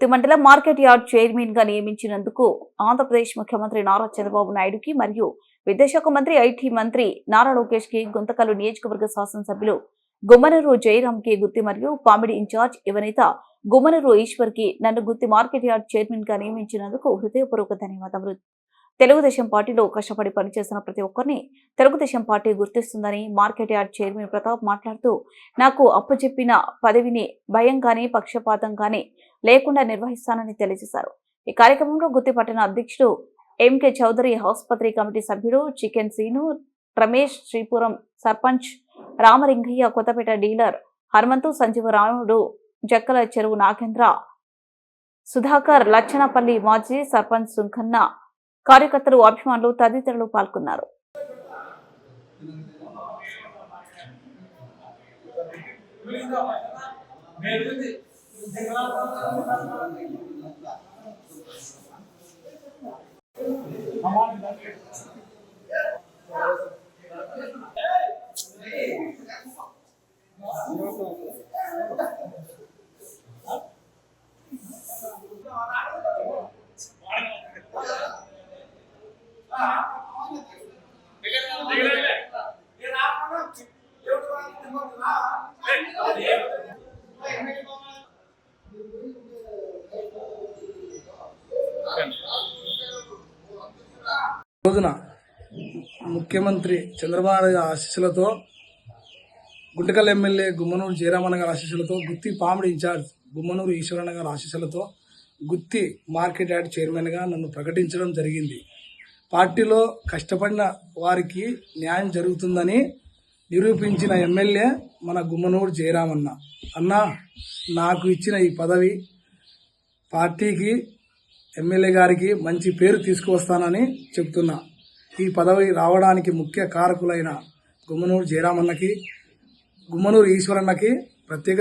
గుత్తి మండల market yard చైర్మన్గా నియమించినందుకు ఆంధ్రప్రదేశ్ ముఖ్యమంత్రి నారా చంద్రబాబు నాయుడుకి మరియు విద్యాశాఖ మంత్రి ఐటీ మంత్రి నారా లోకేష్కి గుంతకల్లు నియోజకవర్గ శాసనసభ్యులు గుమ్మనూరు జయరామ్కి గుత్తి మరియు పామిడి ఇన్ఛార్జ్ యువనేత గుమ్మనూరు ఈశ్వర్కి నన్ను గుత్తి మార్కెట్ యార్డ్ చైర్మన్గా నియమించినందుకు హృదయపూర్వక ధన్యవాదములు. తెలుగుదేశం పార్టీలో కష్టపడి పనిచేస్తున్న ప్రతి ఒక్కరిని తెలుగుదేశం పార్టీ గుర్తిస్తుందని మార్కెట్ యార్డ్ చైర్మన్ ప్రతాప్ మాట్లాడుతూ నాకు అప్పచెప్పిన పదవిని భయం కానీ పక్షపాతం కానీ లేకుండా నిర్వహిస్తానని తెలియజేశారు. ఈ కార్యక్రమంలో గుర్తుపట్టిన అధ్యక్షుడు ఎంకే చౌదరి ఆసుపత్రి కమిటీ సభ్యుడు చికెన్ సీను రమేష్ శ్రీపురం సర్పంచ్ రామలింగయ్య కొత్తపేట డీలర్ హనుమంతు సంజీవరాముడు జక్కల చెరువు నాగేంద్ర సుధాకర్ లచ్చనపల్లి మాజీ సర్పంచ్ సుంకన్న కార్యకర్తలు అభిమానులు తదితరులు పాల్గొన్నారు. రోజున ముఖ్యమంత్రి చంద్రబాబు గారి ఆశీస్సులతో గుంటకల్ ఎమ్మెల్యే గుమ్మనూరు జయరామన్న గారి ఆశీస్సులతో గుత్తి పాముడి ఇన్ఛార్జ్ గుమ్మనూరు ఈశ్వరన్న గారి ఆశీస్సులతో గుత్తి మార్కెట్ యార్డ్ చైర్మన్గా నన్ను ప్రకటించడం జరిగింది. పార్టీలో కష్టపడిన వారికి న్యాయం జరుగుతుందని నిరూపించిన ఎమ్మెల్యే మన గుమ్మనూరు జయరామన్న. అన్న నాకు ఇచ్చిన ఈ పదవి పార్టీకి ఎమ్మెల్యే గారికి మంచి పేరు తీసుకువస్తానని చెప్తున్నా. ఈ పదవి రావడానికి ముఖ్య కారకులైన గుమ్మనూరు జయరామన్నకి గుమ్మనూరు ఈశ్వరన్నకి ప్రత్యేక